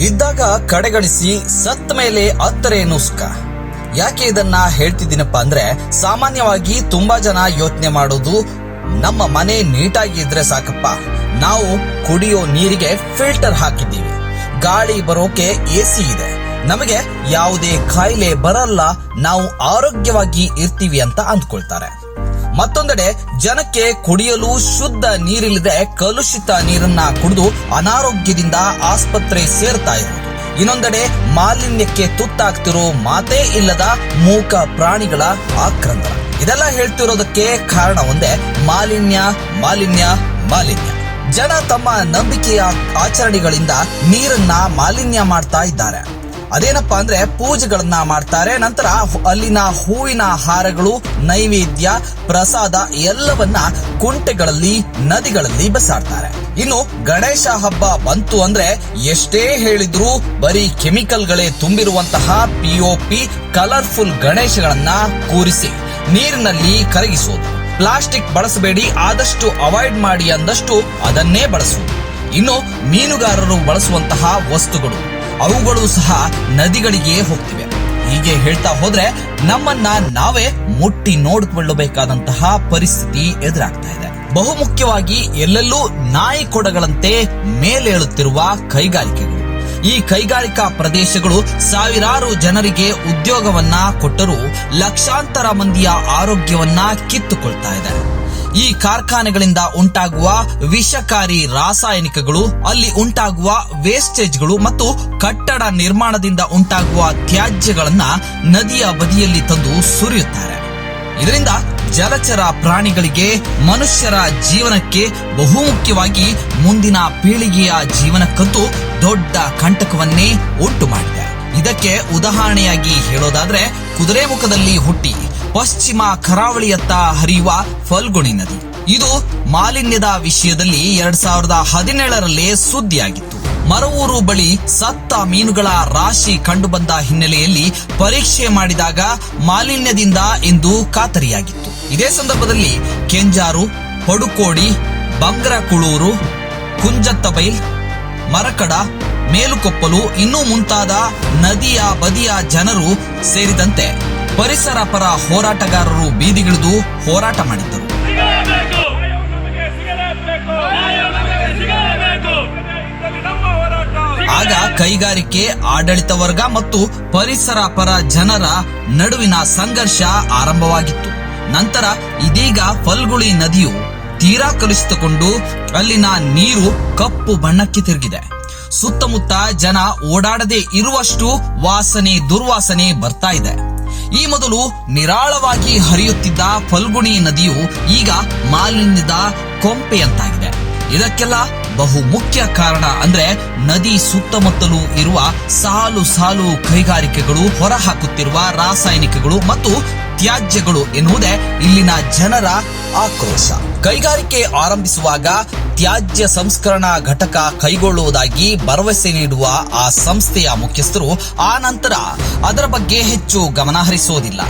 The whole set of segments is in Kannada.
ಇದ್ದಾಗ ಕಡೆಗಣಿಸಿ ಸತ್ತ ಮೇಲೆ ಅತ್ತರೆ ಸುಖ ಯಾಕೆ ಇದನ್ನ ಹೇಳ್ತಿದ್ದೀನಪ್ಪ ಅಂದ್ರೆ ಸಾಮಾನ್ಯವಾಗಿ ತುಂಬಾ ಜನ ಯೋಚನೆ ಮಾಡೋದು ನಮ್ಮ ಮನೆ ನೀಟಾಗಿ ಇದ್ರೆ ಸಾಕಪ್ಪ. ನಾವು ಕುಡಿಯೋ ನೀರಿಗೆ ಫಿಲ್ಟರ್ ಹಾಕಿದ್ದೀವಿ. ಗಾಳಿ ಬರೋಕೆ ಎಸಿ ಇದೆ. ನಮಗೆ ಯಾವುದೇ ಕಾಯಿಲೆ ಬರಲ್ಲ. ನಾವು ಆರೋಗ್ಯವಾಗಿ ಇರ್ತೀವಿ ಅಂತ ಅಂದ್ಕೊಳ್ತಾರೆ. ಮತ್ತೊಂದೆಡೆ ಜನಕ್ಕೆ ಕುಡಿಯಲು ಶುದ್ಧ ನೀರಿಲ್ಲದೆ ಕಲುಷಿತ ನೀರನ್ನ ಕುಡಿದು ಅನಾರೋಗ್ಯದಿಂದ ಆಸ್ಪತ್ರೆ ಸೇರ್ತಾ ಇರುವುದು ಇನ್ನೊಂದೆಡೆ ಮಾಲಿನ್ಯಕ್ಕೆ ತುತ್ತಾಗ್ತಿರೋ ಮಾತೇ ಇಲ್ಲದ ಮೂಕ ಪ್ರಾಣಿಗಳ ಆಕ್ರಂದನ. ಇದೆಲ್ಲ ಹೇಳ್ತಿರೋದಕ್ಕೆ ಕಾರಣ ಒಂದೇ, ಮಾಲಿನ್ಯ ಮಾಲಿನ್ಯ ಮಾಲಿನ್ಯ. ಜನ ತಮ್ಮ ನಂಬಿಕೆಯ ಆಚರಣೆಗಳಿಂದ ನೀರನ್ನ ಮಾಲಿನ್ಯ ಮಾಡ್ತಾ ಇದ್ದಾರೆ. ಅದೇನಪ್ಪಾ ಅಂದ್ರೆ ಪೂಜೆಗಳನ್ನ ಮಾಡ್ತಾರೆ. ನಂತರ ಅಲ್ಲಿನ ಹೂವಿನ ಹಾರಗಳು, ನೈವೇದ್ಯ, ಪ್ರಸಾದ ಎಲ್ಲವನ್ನ ಕುಂಟೆಗಳಲ್ಲಿ, ನದಿಗಳಲ್ಲಿ ಬಸಾಡ್ತಾರೆ. ಇನ್ನು ಗಣೇಶ ಹಬ್ಬ ಬಂತು ಅಂದ್ರೆ ಎಷ್ಟೇ ಹೇಳಿದ್ರು ಬರೀ ಕೆಮಿಕಲ್ಗಳೇ ತುಂಬಿರುವಂತಹ ಪಿಒಪಿ ಕಲರ್ಫುಲ್ ಗಣೇಶಗಳನ್ನ ಕೂರಿಸಿ ನೀರಿನಲ್ಲಿ ಕರಗಿಸೋದು. ಪ್ಲಾಸ್ಟಿಕ್ ಬಳಸಬೇಡಿ, ಆದಷ್ಟು ಅವಾಯ್ಡ್ ಮಾಡಿ ಅಂದಷ್ಟು ಅದನ್ನೇ ಬಳಸುವುದು ಇನ್ನು ಮೀನುಗಾರರು ಬಳಸುವಂತಹ ವಸ್ತುಗಳು. ಅವುಗಳು ಸಹ ನದಿಗಳಿಗೆ ಹೋಗ್ತಿವೆ. ಹೀಗೆ ಹೇಳ್ತಾ ಹೋದ್ರೆ ನಮ್ಮನ್ನ ನಾವೇ ಮುಟ್ಟಿ ನೋಡಿಕೊಳ್ಳಬೇಕಾದಂತಹ ಪರಿಸ್ಥಿತಿ ಎದುರಾಗ್ತಾ ಇದೆ. ಬಹುಮುಖ್ಯವಾಗಿ ಎಲ್ಲೆಲ್ಲೂ ನಾಯಿ ಕೊಡಗಳಂತೆ ಮೇಲೇಳುತ್ತಿರುವ ಕೈಗಾರಿಕೆಗಳು. ಈ ಕೈಗಾರಿಕಾ ಪ್ರದೇಶಗಳು ಸಾವಿರಾರು ಜನರಿಗೆ ಉದ್ಯೋಗವನ್ನ ಕೊಟ್ಟರೂ ಲಕ್ಷಾಂತರ ಮಂದಿಯ ಆರೋಗ್ಯವನ್ನ ಕಿತ್ತುಕೊಳ್ತಾ ಇದೆ. ಈ ಕಾರ್ಖಾನೆಗಳಿಂದ ಉಂಟಾಗುವ ವಿಷಕಾರಿ ರಾಸಾಯನಿಕಗಳು, ಅಲ್ಲಿ ಉಂಟಾಗುವ ವೇಸ್ಟೇಜ್ಗಳು ಮತ್ತು ಕಟ್ಟಡ ನಿರ್ಮಾಣದಿಂದ ಉಂಟಾಗುವ ತ್ಯಾಜ್ಯಗಳನ್ನ ನದಿಯ ಬದಿಯಲ್ಲಿ ತಂದು ಸುರಿಯುತ್ತಾರೆ. ಇದರಿಂದ ಜಲಚರ ಪ್ರಾಣಿಗಳಿಗೆ ಮನುಷ್ಯರ ಜೀವನಕ್ಕೆ ಬಹುಮುಖ್ಯವಾಗಿ ಮುಂದಿನ ಪೀಳಿಗೆಯ ಜೀವನಕ್ಕಂತೂ ದೊಡ್ಡ ಕಂಟಕವನ್ನೇ ಉಂಟು ಮಾಡಿದೆ ಇದಕ್ಕೆ ಉದಾಹರಣೆಯಾಗಿ ಹೇಳೋದಾದ್ರೆ ಕುದುರೆಮುಖದಲ್ಲಿ ಹುಟ್ಟಿ ಪಶ್ಚಿಮ ಕರಾವಳಿಯತ್ತ ಹರಿಯುವ ಫಲ್ಗುಣಿ ನದಿ. ಇದು ಮಾಲಿನ್ಯದ ವಿಷಯದಲ್ಲಿ ಎರಡ್ ಸಾವಿರದ ಹದಿನೇಳರಲ್ಲೇ ಸುದ್ದಿಯಾಗಿತ್ತು. ಮರವೂರು ಬಳಿ ಸತ್ತ ಮೀನುಗಳ ರಾಶಿ ಕಂಡುಬಂದ ಹಿನ್ನೆಲೆಯಲ್ಲಿ ಪರೀಕ್ಷೆ ಮಾಡಿದಾಗ ಮಾಲಿನ್ಯದಿಂದ ಎಂದು ಖಾತರಿಯಾಗಿತ್ತು. ಇದೇ ಸಂದರ್ಭದಲ್ಲಿ ಕೆಂಜಾರು, ಪಡುಕೋಡಿ, ಬಂಗ್ರಕುಳೂರು, ಕುಂಜತ್ತಬೈಲ್, ಮರಕಡ, ಮೇಲುಕೊಪ್ಪಲು ಇನ್ನೂ ಮುಂತಾದ ನದಿಯ ಬದಿಯ ಜನರು ಸೇರಿದಂತೆ ಪರಿಸರ ಪರ ಹೋರಾಟಗಾರರು ಬೀದಿಗಿಳಿದು ಹೋರಾಟ ಮಾಡಿದ್ದರು. ಆಗ ಕೈಗಾರಿಕೆ ಆಡಳಿತ ವರ್ಗ ಮತ್ತು ಪರಿಸರ ಪರ ಜನರ ನಡುವಿನ ಸಂಘರ್ಷ ಆರಂಭವಾಗಿತ್ತು. ನಂತರ ಇದೀಗ ಫಲ್ಗುಳಿ ನದಿಯು ತೀರಾ ಕಲುಷಿತಗೊಂಡು ಅಲ್ಲಿನ ನೀರು ಕಪ್ಪು ಬಣ್ಣಕ್ಕೆ ತಿರುಗಿದೆ. ಸುತ್ತಮುತ್ತ ಜನ ಓಡಾಡದೆ ಇರುವಷ್ಟು ವಾಸನೆ ದುರ್ವಾಸನೆ ಬರ್ತಾ ಇದೆ. ಈ ಮೊದಲು ನಿರಾಳವಾಗಿ ಹರಿಯುತ್ತಿದ್ದ ಫಲ್ಗುಣಿ ನದಿಯು ಈಗ ಮಾಲಿನ್ಯದ ಕೊಂಪೆಯಂತಾಗಿದೆ. ಇದಕ್ಕೆಲ್ಲ ಬಹು ಮುಖ್ಯ ಕಾರಣ ಅಂದ್ರೆ ನದಿ ಸುತ್ತಮುತ್ತಲೂ ಇರುವ ಸಾಲು ಸಾಲು ಕೈಗಾರಿಕೆಗಳು ಹೊರಹಾಕುತ್ತಿರುವ ರಾಸಾಯನಿಕಗಳು ಮತ್ತು ತ್ಯಾಜ್ಯಗಳು ಎನ್ನುವುದೇ ಇಲ್ಲಿನ ಜನರ ಆಕ್ರೋಶ. ಕೈಗಾರಿಕೆ ಆರಂಭಿಸುವಾಗ ತ್ಯಾಜ್ಯ ಸಂಸ್ಕರಣಾ ಘಟಕ ಕೈಗೊಳ್ಳುವುದಾಗಿ ಭರವಸೆ ನೀಡುವ ಆ ಸಂಸ್ಥೆಯ ಮುಖ್ಯಸ್ಥರು ಆ ನಂತರ ಅದರ ಬಗ್ಗೆ ಹೆಚ್ಚು ಗಮನ ಹರಿಸುವುದಿಲ್ಲ.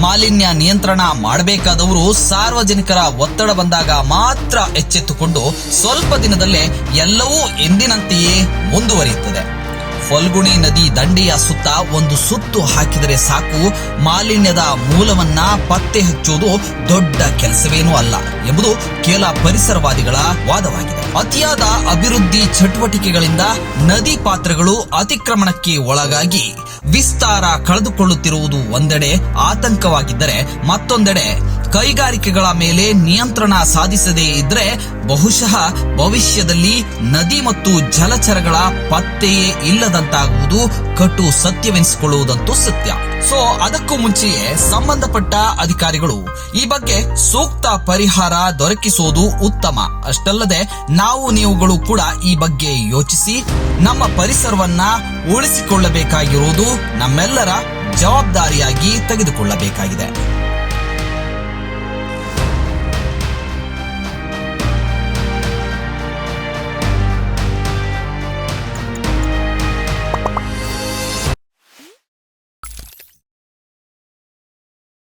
ಮಾಲಿನ್ಯ ನಿಯಂತ್ರಣ ಮಾಡಬೇಕಾದವರು ಸಾರ್ವಜನಿಕರ ಒತ್ತಡ ಬಂದಾಗ ಮಾತ್ರ ಎಚ್ಚೆತ್ತುಕೊಂಡು ಸ್ವಲ್ಪ ದಿನದಲ್ಲೇ ಎಲ್ಲವೂ ಎಂದಿನಂತೆಯೇ ಮುಂದುವರಿಯುತ್ತದೆ. ಫಲ್ಗುಣಿ ನದಿ ದಂಡೆಯ ಸುತ್ತ ಒಂದು ಸುತ್ತು ಹಾಕಿದರೆ ಸಾಕು. ಮಾಲಿನ್ಯದ ಮೂಲವನ್ನ ಪತ್ತೆ ಹಚ್ಚುವುದು ದೊಡ್ಡ ಕೆಲಸವೇನೂ ಅಲ್ಲ ಎಂಬುದು ಕೆಲ ಪರಿಸರವಾದಿಗಳ ವಾದವಾಗಿದೆ. ಅತಿಯಾದ ಅಭಿವೃದ್ಧಿ ಚಟುವಟಿಕೆಗಳಿಂದ ನದಿ ಪಾತ್ರಗಳು ಅತಿಕ್ರಮಣಕ್ಕೆ ಒಳಗಾಗಿ ವಿಸ್ತಾರ ಕಳೆದುಕೊಳ್ಳುತ್ತಿರುವುದು ಒಂದೆಡೆ ಆತಂಕವಾಗಿದ್ದರೆ ಮತ್ತೊಂದೆಡೆ ಕೈಗಾರಿಕೆಗಳ ಮೇಲೆ ನಿಯಂತ್ರಣ ಸಾಧಿಸದೇ ಇದ್ರೆ ಬಹುಶಃ ಭವಿಷ್ಯದಲ್ಲಿ ನದಿ ಮತ್ತು ಜಲಚರಗಳ ಪತ್ತೆಯೇ ಇಲ್ಲದಂತಾಗುವುದು ಕಟು ಸತ್ಯವೆನಿಸಿಕೊಳ್ಳುವುದಂತೂ ಸತ್ಯ. ಸೊ ಅದಕ್ಕೂ ಮುಂಚೆಯೇ ಸಂಬಂಧಪಟ್ಟ ಅಧಿಕಾರಿಗಳು ಈ ಬಗ್ಗೆ ಸೂಕ್ತ ಪರಿಹಾರ ದೊರಕಿಸುವುದು ಉತ್ತಮ. ಅಷ್ಟಲ್ಲದೆ ನಾವು ನೀವುಗಳು ಕೂಡ ಈ ಬಗ್ಗೆ ಯೋಚಿಸಿ ನಮ್ಮ ಪರಿಸರವನ್ನ ಉಳಿಸಿಕೊಳ್ಳಬೇಕಾಗಿರುವುದು ನಮ್ಮೆಲ್ಲರ ಜವಾಬ್ದಾರಿಯಾಗಿ ತೆಗೆದುಕೊಳ್ಳಬೇಕಾಗಿದೆ.